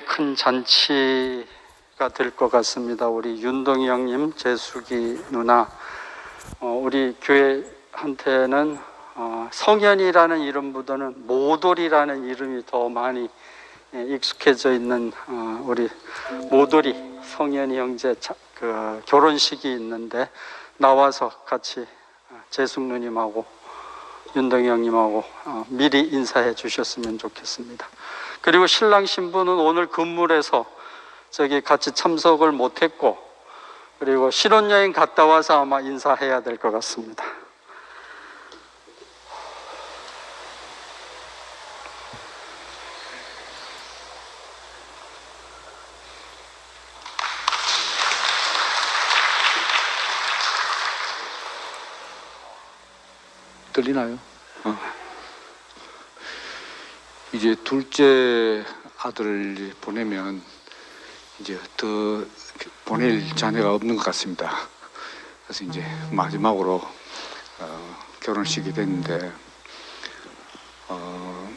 큰 잔치가 될 것 같습니다. 우리 윤동희 형님, 재숙이 누나, 어, 우리 교회한테는 어, 성현이라는 이름보다는 모돌이라는 이름이 더 많이 예, 익숙해져 있는 어, 우리 모돌이 성현이 형제 자- 그 결혼식이 있는데 나와서 같이 어, 재숙 누님하고 윤동희 형님하고 어, 미리 인사해 주셨으면 좋겠습니다. 그리고 신랑 신부는 오늘 근무해서 저기 같이 참석을 못했고 그리고 신혼여행 갔다 와서 아마 인사해야 될 것 같습니다. 들리나요? 어. 이제 둘째 아들을 보내면 이제 더 보낼 자녀가 없는 것 같습니다. 그래서 이제 마지막으로 어, 결혼식이 됐는데 어,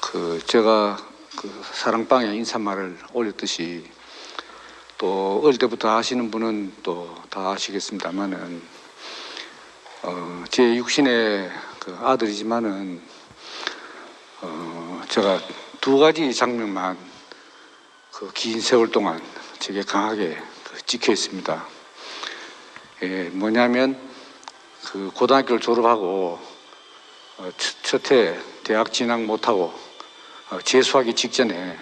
그 제가 그 사랑방에 인사말을 올렸듯이 또 어릴 때부터 아시는 분은 또 다 아시겠습니다만은 어, 제 육신의 그 아들이지만은 어, 제가 두 가지 장면만 그 긴 세월 동안 제게 강하게 그 찍혀 있습니다. 예, 뭐냐면 그 고등학교를 졸업하고 어, 첫- 첫해 대학 진학 못하고 어, 재수하기 직전에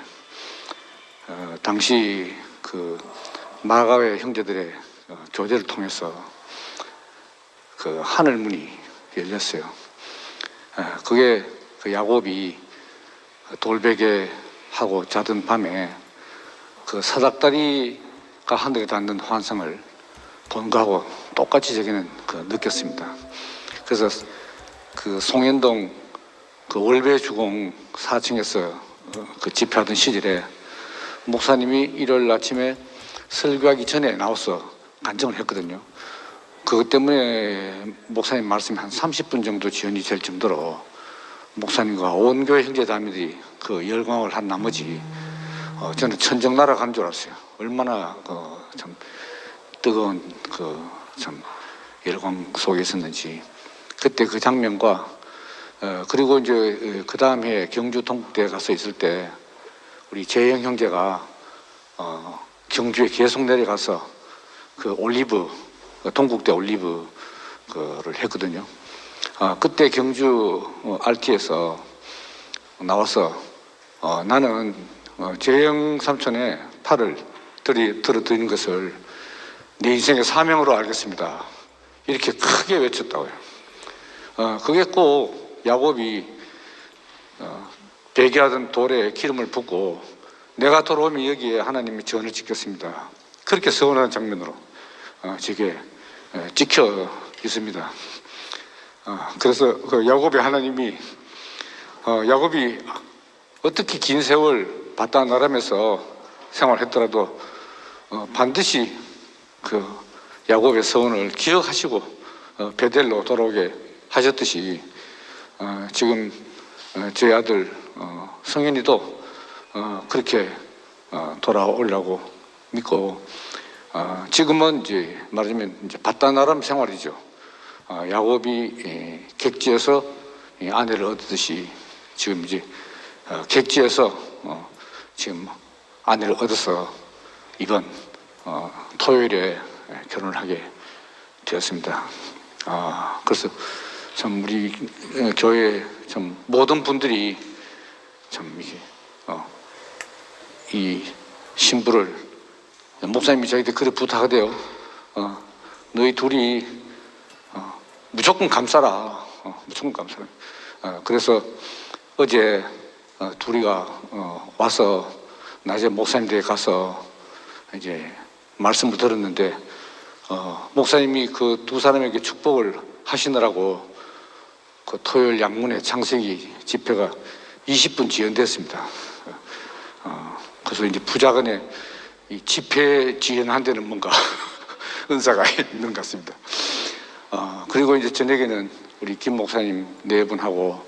어, 당시 그 마가회 형제들의 어, 교제를 통해서 그 하늘 문이 열렸어요. 아, 그게 그 야곱이 돌베개 하고 자던 밤에 그 사닥다리가 하늘에 닿는 환상을 본 거하고 똑같이 저기는 그 느꼈습니다. 그래서 그 송현동 그 월배 주공 4층에서 그 집회하던 시절에 목사님이 일요일 아침에 설교하기 전에 나와서 간증을 했거든요. 그것 때문에 목사님 말씀이 한 30분 정도 지연이 될 정도로 목사님과 온 교회 형제자매들이 그 열광을 한 나머지 어, 저는 천정나라 간줄 알았어요. 얼마나 그참 뜨거운 그 참 열광 속에 있었는지 그때 그 장면과 어, 그리고 이제 그 다음 해 경주 동국대에 가서 있을 때 우리 재영 형제가 어, 경주에 계속 내려가서 그 올리브 그 동국대 올리브 그를 했거든요. 아, 그때 경주 어, RT에서 나와서 어, 나는 어, 재영 삼촌의 팔을 들이 들어드리는 것을 내 인생의 사명으로 알겠습니다. 이렇게 크게 외쳤다고요. 어, 그게 꼭 야곱이 어, 배기하던 돌에 기름을 붓고 내가 돌아오면 여기에 하나님이 전을 지켰습니다. 그렇게 서운한 장면으로 어, 제게 에, 찍혀 있습니다. 어, 그래서 그 야곱의 하나님이 어, 야곱이 어떻게 긴 세월 바다 나라면서 생활했더라도 어, 반드시 그 야곱의 서원을 기억하시고 어, 베델로 돌아오게 하셨듯이 어, 지금 어, 저희 아들 어, 성현이도 어, 그렇게 어, 돌아오려고 믿고 어, 지금은 이제 말하자면 이제 바다 나름 생활이죠. 어, 야곱이 예, 객지에서 이 아내를 얻듯이 지금 이제 어, 객지에서 어, 지금 아내를 얻어서 이번 어, 토요일에 예, 결혼을 하게 되었습니다. 아, 그래서 참 우리 예, 교회 참 모든 분들이 참 이게 어, 이 신부를 목사님이 저희한테 그래 부탁하대요. 어, 너희 둘이 어, 무조건 감싸라. 어, 무조건 감싸라. 어, 그래서 어제 어, 둘이가 어, 와서 낮에 목사님 댁에 가서 이제 말씀을 들었는데 어, 목사님이 그 두 사람에게 축복을 하시느라고 그 토요일 양문의 창세기 집회가 20분 지연됐습니다. 어, 그래서 이제 부자간에 이 집회 지연한 데는 뭔가 은사가 있는 것 같습니다. 어, 그리고 이제 저녁에는 우리 김 목사님 네 분하고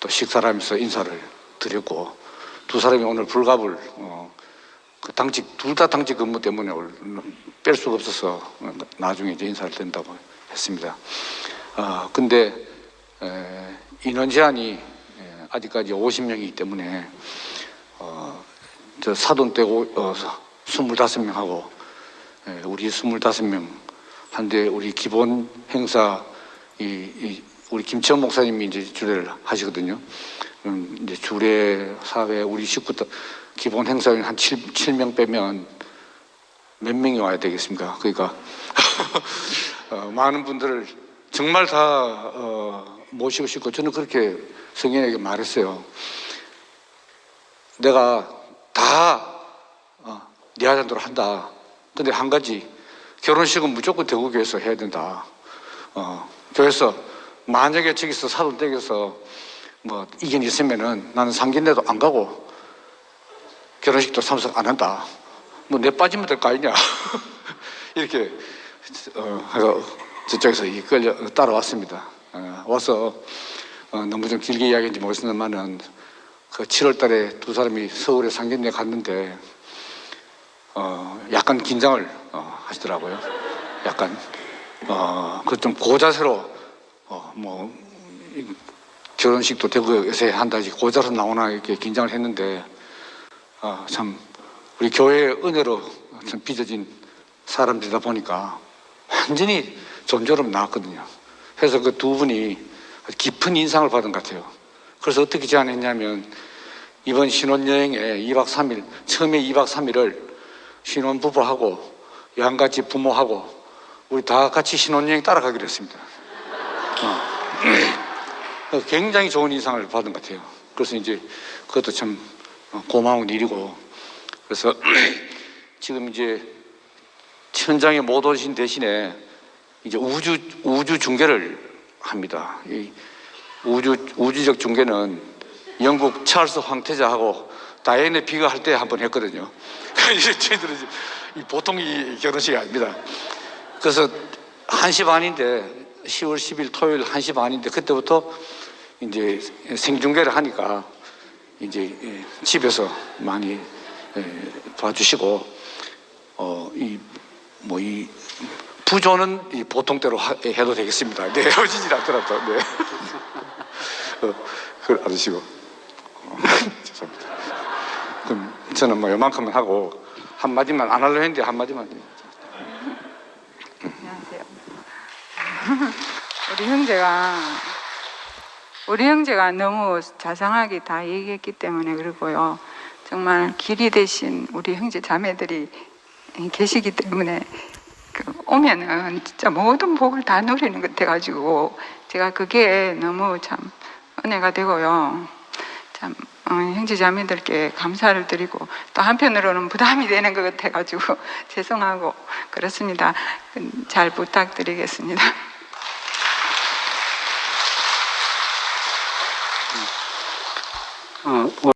또 식사를 하면서 인사를 드렸고 두 사람이 오늘 불갑을 어, 그 당직 둘 다 당직 근무 때문에 뺄 수가 없어서 어, 나중에 이제 인사를 드린다고 했습니다. 아 근데 에, 인원 제한이 에, 아직까지 50명이기 때문에 어, 저 사돈 떼고 어, 25명하고 예, 우리 25명 한데 우리 기본 행사 이, 이 우리 김치현 목사님이 이제 주례를 하시거든요. 음, 이제 주례 사회 우리 식구 다 기본 행사에 한 7, 7명 빼면 몇 명이 와야 되겠습니까? 그러니까 어, 많은 분들을 정말 다 어, 모시고 싶고 저는 그렇게 성인에게 말했어요. 내가 다 어, 대로 한다. 근데 한 가지 결혼식은 무조건 대구교회에서 해야 된다. 어, 교회에서 만약에 저기서 사돈 댁에서 뭐 이견 있으면은 나는 상견례도 안 가고 결혼식도 참석 안 한다. 뭐 내 빠지면 될 거 아니냐. 이렇게 어, 하고 저쪽에서 이끌려 따라왔습니다. 어, 와서 어, 너무 좀 길게 이야기인지 모르겠습니다만은 그 7월 달에 두 사람이 서울에 상견례 갔는데 어, 약간 긴장을 어, 하시더라고요. 약간 어, 그좀 고자세로 어, 뭐 이, 결혼식도 요새 한다지 고자로 나오나 이렇게 긴장을 했는데 아, 참 우리 교회의 은혜로 참 빚어진 사람들이다 보니까 완전히 좀처럼 나왔거든요. 그래서 그 두 분이 깊은 인상을 받은 것 같아요. 그래서 어떻게 제안했냐면 이번 신혼여행에 2박 3일, 처음에 2박 3일을 신혼부부하고 양같이 부모하고 우리 다 같이 신혼여행 따라가기로 했습니다. 어. 굉장히 좋은 인상을 받은 것 같아요. 그래서 이제 그것도 참 고마운 일이고 그래서 지금 이제 현장에 못 오신 대신에 이제 우주 우주 중계를 합니다. 이 우주 우주적 중계는 영국 찰스 황태자하고 다이애나 비가 할때 한 번 했거든요. 저희들은 보통 이 결혼식이 아닙니다. 그래서 1시 반인데 10월 10일 토요일 1시 반인데 그때부터 이제 생중계를 하니까 이제 예, 집에서 많이 예, 봐주시고 어 이 뭐 이 부조는 이 보통대로 하- 해도 되겠습니다. 네, 헤어지질 않더라도 네. 어, 그걸 알으시고 어, 죄송합니다. 그럼 저는 뭐 요만큼만 하고 한 마디만 안 하려 했는데 한 마디만. 안녕하세요. 우리 형제가 우리 형제가 너무 자상하게 다 얘기했기 때문에 그러고요. 정말 길이 되신 우리 형제 자매들이 계시기 때문에 그 오면은 진짜 모든 복을 다 누리는 것 같아가지고 제가 그게 너무 참 은혜가 되고요. 참 어, 형제 자매들께 감사를 드리고 또 한편으로는 부담이 되는 것 같아가지고 죄송하고 그렇습니다. 잘 부탁드리겠습니다. 어,